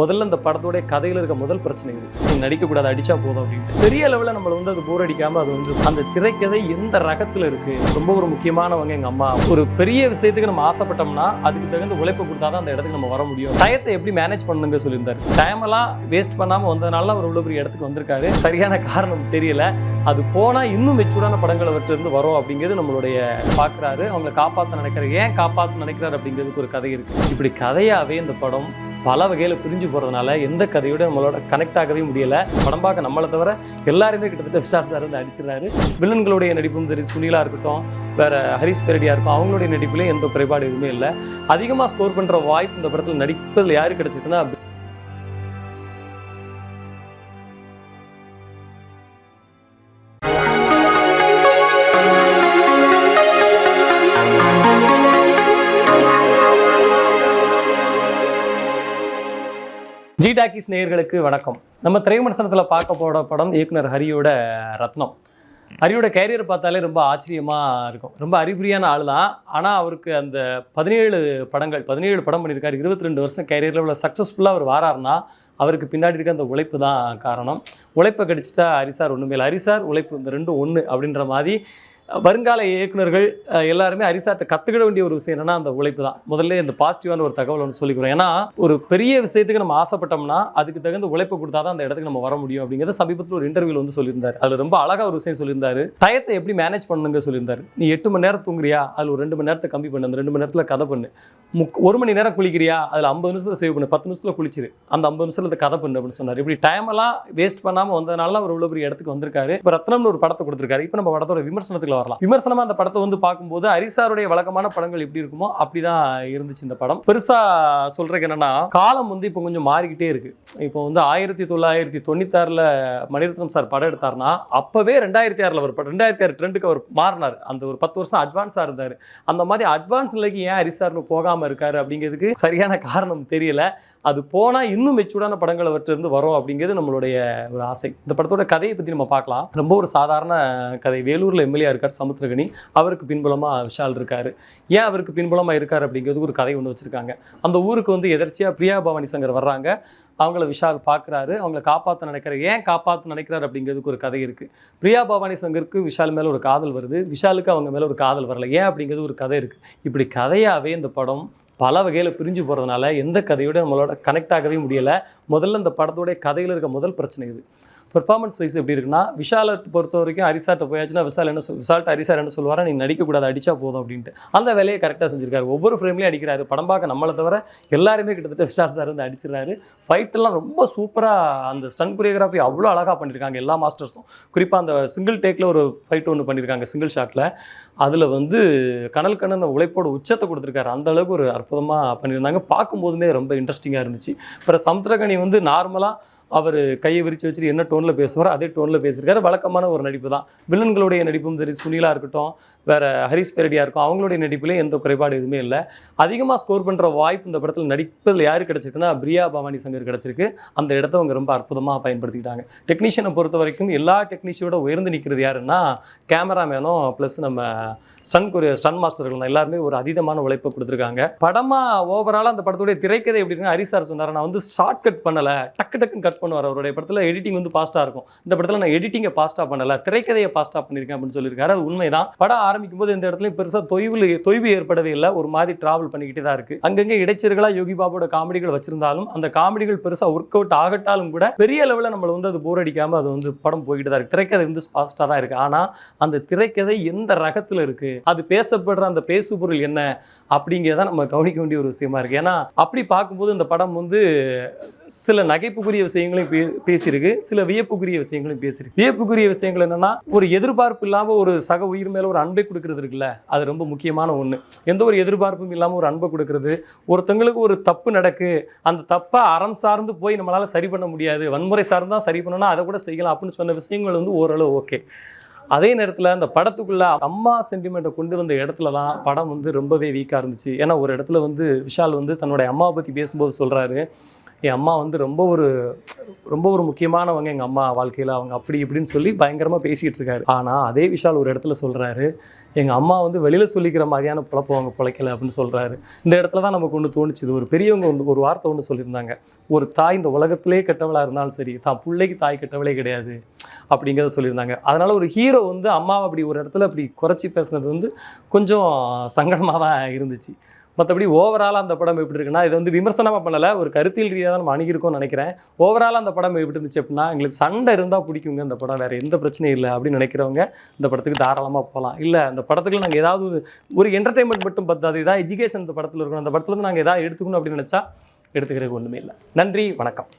முதல்ல இந்த படத்தோடைய கதையில இருக்க முதல் பிரச்சனை இது. நடிக்கக்கூடாது அடிச்சா போதும் அப்படின்ட்டு. பெரிய லெவலில் நம்மளை வந்து அது போர் அடிக்காம அது வந்து அந்த திரைக்கதை எந்த ரகத்தில் இருக்கு? ரொம்ப ஒரு முக்கியமானவங்க எங்க அம்மா. ஒரு பெரிய விஷயத்துக்கு நம்ம ஆசைப்பட்டோம்னா அதுக்கு தகுந்த உழைப்பு கொடுத்தாதான் அந்த இடத்துக்கு நம்ம வர முடியும். டயத்தை எப்படி மேனேஜ் பண்ணுங்க சொல்லியிருந்தாரு. டைம் எல்லாம் வேஸ்ட் பண்ணாம வந்ததுனால அவர் இவ்வளவு பெரிய இடத்துக்கு வந்திருக்காரு. சரியான காரணம் தெரியல. அது போனா இன்னும் மெச்சூர்டான படங்கள் அவர்கிட்ட இருந்து வரும் அப்படிங்கிறது நம்மளுடைய பார்க்குறாரு அவங்களை காப்பாற்ற நினைக்கிறாரு. ஏன் காப்பாற்ற நினைக்கிறாரு அப்படிங்கிறதுக்கு ஒரு கதை இருக்கு. இப்படி கதையாவே இந்த படம் பல வகையில் பிரிஞ்சு போகிறதுனால எந்த கதையோட நம்மளோட கனெக்ட் ஆகவே முடியலை. படம் பார்க்க நம்மளை தவிர எல்லாருமே கிட்டத்தட்ட விஷால் சார் வந்து அடிச்சிடறாரு. வில்லன்களுடைய நடிப்பும் சரி சுனிலா இருக்கட்டும் வேற ஹரிஷ் பெரடியாக இருக்கும் அவங்களுடைய நடிப்புலேயும் எந்த குறைபாடு எதுவுமே இல்லை. அதிகமாக ஸ்கோர் பண்ணுற வாய்ப்பு இந்த படத்தில் நடிப்பதில் யாரு கிடச்சிருக்குன்னா ஜி டாக்கிஸ் நேயர்களுக்கு வணக்கம். நம்ம திரைமனசனத்தில் பார்க்க போட படம் இயக்குனர் ஹரியோட ரத்னம். ஹரியோட கேரியர் பார்த்தாலே ரொம்ப ஆச்சரியமாக இருக்கும். ரொம்ப அறிகுறியான ஆள் தான் ஆனால் அவருக்கு அந்த பதினேழு படங்கள் பதினேழு படம் பண்ணியிருக்காரு. இருபத்தி ரெண்டு வருஷம் கேரியரில் உள்ள சக்ஸஸ்ஃபுல்லாக அவர் வாராருன்னா அவருக்கு பின்னாடி இருக்க அந்த உழைப்பு தான் காரணம். உழைப்பை கடிச்சிட்டா ஹரிசார் ஒன்றுமே இல்லை. ஹரிசார் உழைப்பு இந்த ரெண்டும் ஒன்று அப்படின்ற மாதிரி வருங்கால இயக்குனர்கள் எல்லாருமே அரிசாட்டை கற்றுக்கிட வேண்டிய ஒரு விஷயம் என்னன்னா அந்த உழைப்பு தான். முதல்ல இந்த பாசிட்டிவான ஒரு தகவல் ஒன்று சொல்லிக்கிறோம் ஏன்னா ஒரு பெரிய விஷயத்துக்கு நம்ம ஆசைப்பட்டோம்னா அதுக்கு தகுந்த உழைப்பு கொடுத்தா தான் அந்த இடத்துக்கு நம்ம வர முடியும் அப்படிங்கிறத சமீபத்தில் ஒரு இன்டர்வியூல வந்து சொல்லியிருந்தார். அதில் ரொம்ப அழகாக ஒரு விஷயம் சொல்லியிருந்தாரு. டயத்தை எப்படி மேனேஜ் பண்ணுங்க சொல்லியிருந்தார். நீ எட்டு மணி நேரம் தூங்குறியா? அதில் ஒரு ரெண்டு மணி நேரத்தை கம்மி பண்ணு. அந்த ரெண்டு மணி நேரத்தில் கதை பண்ணு. முக் ஒரு மணி நேரம் குளிக்கிறியா? அதில் ஐம்பது நிமிஷத்தில் சேவ் பண்ணு. பத்து நிமிஷத்தில் குளிச்சிரு. அந்த ஐம்பது நிமிஷத்தில் அதை கதை பண்ணு அப்படின்னு சொன்னார். இப்படி டைமெல்லாம் வேஸ்ட் பண்ணாமல் வந்ததுனால அவர் இவ்வளோ பெரிய இடத்துக்கு வந்திருக்காரு. இப்போ ரத்னம்னு ஒரு படத்தை கொடுத்துருக்காரு. இப்போ நம்ம படத்தோட விமர்சனத்துக்கு வரலாம். விமர்சனமா அந்த படத்தை வந்து பார்க்கும்போது ஹரிசாருடைய வழக்கமான படங்கள் எப்படி இருக்குமோ அப்படிதான் இருந்துச்சு இந்த படம். பெருசா சொல்கிறதுக்கு என்னன்னா காலம் வந்து இப்போ கொஞ்சம் மாறிக்கிட்டே இருக்கு. இப்போ வந்து ஆயிரத்தி தொள்ளாயிரத்தி தொண்ணூத்தாறுல மணிரத்னம் சார் படம் எடுத்தாருன்னா அப்பவே ரெண்டாயிரத்தி ஆறுல ஒரு ரெண்டாயிரத்தி ஆறு ட்ரெண்டுக்கு அவர் மாறினார். அந்த ஒரு பத்து வருஷம் அட்வான்ஸா இருந்தார். அந்த மாதிரி அட்வான்ஸ் நிலைக்கு ஏன் ஹரிசார்னு போகாம இருக்காரு அப்படிங்கிறதுக்கு சரியான காரணம் தெரியல. அது போனா இன்னும் மெச்சூர்டான படங்கள் அவற்றிலிருந்து இருந்து வரும் அப்படிங்கிறது நம்மளுடைய ஒரு ஆசை. இந்த படத்தோட கதையை பத்தி நம்ம பார்க்கலாம். ரொம்ப ஒரு சாதாரண கதை. வேலூர்ல எம்எல்ஏ இருக்கார். சமுத்திரகனி அவருக்கு பின்புலமாக விஷால் இருக்கார். ஏன் அவருக்கு பின்புலமாக இருக்கார் அப்படிங்கிறது ஒரு கதை ஒன்று வச்சுருக்காங்க. அந்த ஊருக்கு வந்து எதர்ச்சியாக பிரியா பவானி சங்கர் வர்றாங்க. அவங்கள விஷால் பார்க்குறாரு அவங்கள காப்பாற்ற நினைக்கிற ஏன் காப்பாற்ற நினைக்கிறாரு அப்படிங்கிறதுக்கு ஒரு கதை இருக்குது பிரியா பவானி சங்கருக்கு விஷால் மேலே ஒரு காதல் வருது. விஷாலுக்கு அவங்க மேலே ஒரு காதல் வரல. ஏன் அப்படிங்கிறது ஒரு கதை இருக்குது இப்படி கதையாகவே இந்த படம் பல வகையில் பிரிஞ்சு போகிறதுனால எந்த கதையோட நம்மளோட கனெக்ட் ஆகவே முடியலை. முதல்ல இந்த படத்தோடைய கதையில் இருக்க முதல் பிரச்சனை இது. பெர்ஃபார்மன்ஸ் வைஸ் எப்படி இருக்குன்னா விஷாலை பொறுத்த வரைக்கும் ஹரிசார்ட்ட போயாச்சுன்னா விஷால் என்ன சொல் அரிசார் ஹரிசார் என்ன சொல்லுவாரா நீ நடிக்கக்கூடாது அடிச்சா போதும் அப்படின்ட்டு. அந்த வேலையை கரெக்டாக செஞ்சிருக்காரு. ஒவ்வொரு ஃப்ரேம்லேயும் அடிக்கிறாரு. படம் பார்க்க நம்மளை தவிர எல்லாருமே கிட்டத்தட்ட விஷால் சார் வந்து அடிச்சிடறாரு. ஃபைட்டெல்லாம் ரொம்ப சூப்பராக அந்த ஸ்டன் கொரியோகிராஃபி அவ்வளோ அழகாக பண்ணியிருக்காங்க எல்லா மாஸ்டர்ஸும் குறிப்பாக அந்த சிங்கிள் டேக்கில் ஒரு ஃபைட் ஒன்று பண்ணியிருக்காங்க சிங்கிள் ஷாட்டில் அதில் வந்து கனல் கண்ணன் அந்த உழைப்போட உச்சத்தை கொடுத்துருக்காரு. அந்த அளவுக்கு ஒரு அற்புதமாக பண்ணியிருந்தாங்க. பார்க்கும்போதுமே ரொம்ப இன்ட்ரெஸ்டிங்காக இருந்துச்சு. அப்புறம் சமுத்திரகனி வந்து நார்மலாக அவர் கையை விரிச்சு வச்சுட்டு என்ன டோனில் பேசுவாரோ அதே டோனில் பேசியிருக்காரு. வழக்கமான ஒரு நடிப்பு தான். வில்லன்களுடைய நடிப்பும் சரி சுனிலாக இருக்கட்டும் வேறு ஹரிஸ் பெரடியாக இருக்கும் அவங்களுடைய நடிப்புலேயும் எந்த குறைபாடு எதுவுமே இல்லை. அதிகமாக ஸ்கோர் பண்ணுற வாய்ப்பு இந்த படத்தில் நடிப்பதில் யார் கிடச்சிருக்குன்னா பிரியா பவானி சங்கர் கிடச்சிருக்கு. அந்த இடத்த அவங்க ரொம்ப அற்புதமாக பயன்படுத்திக்கிட்டாங்க. டெக்னீஷியனை பொறுத்த வரைக்கும் எல்லா டெக்னீஷியோட உயர்ந்து நிற்கிறது யாருன்னா கேமராமேனும் ப்ளஸ் நம்ம ஸ்டன் கொரிய ஸ்டன் மாஸ்டர்கள் தான். எல்லாருமே ஒரு அதீதமான உழைப்பை கொடுத்துருக்காங்க. படமாக ஓவராலாக அந்த படத்துடைய திரைக்கதை எப்படின்னா ஹரிசார் சொன்னார் நான் வந்து ஷார்ட் கட் பண்ணலை டக்கு டக்குன்னு கட் பண்ணுவார் அவருடைய படத்தில். எடிட்டிங் வந்து ஃபாஸ்ட்டாக இருக்கும். இந்த படத்தில் நான் எடிட்டிங்கை ஃபாஸ்ட்டாக பண்ணலை. திரைக்கதையை ஃபாஸ்ட்டாக பண்ணியிருக்கேன் அப்படின்னு சொல்லியிருக்காரு. அது உண்மைதான். படம் ஆரம்பிக்கும் போது இந்த இடத்துலையும் பெருசாக தொய்வு தொய்வு ஏற்படவே இல்லை. ஒரு மாதிரி ட்ராவல் பண்ணிக்கிட்டே தான் இருக்குது அங்கங்கே இடைச்சர்களாக யோகி பாபோட காமெடிகள் வச்சிருந்தாலும் அந்த காமெடிகள் பெருசாக ஒர்க் அவுட் ஆகட்டாலும் கூட பெரிய லெவலில் நம்மளை வந்து அது போர் அடிக்காமல் அது வந்து படம் போய்கிட்டு தான் இருக்குது திரைக்கதை வந்து ஃபாஸ்ட்டாக தான் இருக்குது ஆனால் அந்த திரைக்கதை எந்த ரகத்தில் இருக்குது அது பேசப்படுற அந்த பேசு பொருள் என்ன? அப்படிங்கிறத நம்ம கவனிக்க வேண்டிய ஒரு விஷயமா இருக்குது ஏன்னா அப்படி பார்க்கும்போது இந்த படம் வந்து சில நகைப்புக்குரிய விஷயங்களையும் பே பேசியிருக்கு சில வியப்புக்குரிய விஷயங்களையும் பேசியிருக்கு. வியப்புக்குரிய விஷயங்கள் என்னன்னா ஒரு எதிர்பார்ப்பு இல்லாமல் ஒரு சக உயிர் மேலே ஒரு அன்பை கொடுக்கறது இருக்குல்ல அது ரொம்ப முக்கியமான ஒன்று எந்த ஒரு எதிர்பார்ப்பும் இல்லாமல் ஒரு அன்பை கொடுக்கறது ஒருத்தங்களுக்கு ஒரு தப்பு நடக்கு அந்த தப்பை அறம் சார்ந்து போய் நம்மளால் சரி பண்ண முடியாது வன்முறை சார்ந்து தான் சரி பண்ணணும் அதை கூட செய்யலாம் அப்படின்னு சொன்ன விஷயங்கள் வந்து ஓரளவு ஓகே. அதே நேரத்தில் அந்த படத்துக்குள்ளே அம்மா சென்டிமெண்ட்டை கொண்டு வந்த இடத்துல தான் படம் வந்து ரொம்பவே வீக்காக இருந்துச்சு. ஏன்னா ஒரு இடத்துல வந்து விஷால் வந்து தன்னுடைய அம்மாவை பற்றி பேசும்போது சொல்கிறாரு என் அம்மா வந்து ரொம்ப ஒரு ரொம்ப ஒரு முக்கியமானவங்க எங்கள் அம்மா வாழ்க்கையில். அவங்க அப்படி இப்படின்னு சொல்லி பயங்கரமாக பேசிகிட்டு இருக்காரு. ஆனால் அதே விஷால் ஒரு இடத்துல சொல்கிறாரு எங்கள் அம்மா வந்து வெளியில் சொல்லிக்கிற மாதிரியான பிழப்பு அவங்க பிழைக்கல அப்படின்னு சொல்கிறாரு இந்த இடத்துல தான் நமக்கு ஒன்று தோணுச்சு இது ஒரு பெரியவங்க ஒன்று ஒரு வார்த்தை ஒன்று சொல்லியிருந்தாங்க. ஒரு தாய் இந்த உலகத்திலே கெட்டவளாக இருந்தாலும் சரி தான் பிள்ளைக்கு தாய் கெட்டவளே கிடையாது அப்படிங்கிறத சொல்லியிருந்தாங்க. அதனால் ஒரு ஹீரோ வந்து அம்மாவை அப்படி ஒரு இடத்துல அப்படி குறைச்சி பேசுனது வந்து கொஞ்சம் சங்கடமாக தான் இருந்துச்சு. மற்றபடி ஓவராலாக அந்த படம் எப்படி இருக்குன்னா இது வந்து விமர்சனமாக பண்ணலை ஒரு கருத்தியல் ரீதியாக தான் நம்ம அணுகிருக்கோம்னு நினைக்கிறேன். ஓவராலாக அந்த படம் எப்படி இருந்துச்சு அப்படின்னா எங்களுக்கு சண்டை இருந்தால் பிடிக்குங்க இந்த படம் வேறு எந்த பிரச்சனையும் இல்லை அப்படின்னு நினைக்கிறவங்க இந்த படத்துக்கு தாராளமாக போகலாம் இல்லை அந்த படத்துக்கு நாங்கள் ஏதாவது ஒரு- ஒரு என்டர்டைன்மெண்ட் மட்டும் பத்தாது ஏதாவது எஜுகேஷன் இந்த படத்தில் இருக்கணும் அந்த படத்துலேருந்து நாங்கள் ஏதாவது எடுத்துக்கணும் அப்படின்னு நினச்சா எடுத்துக்கிறதுக்கு ஒன்றுமே இல்லை. நன்றி வணக்கம்.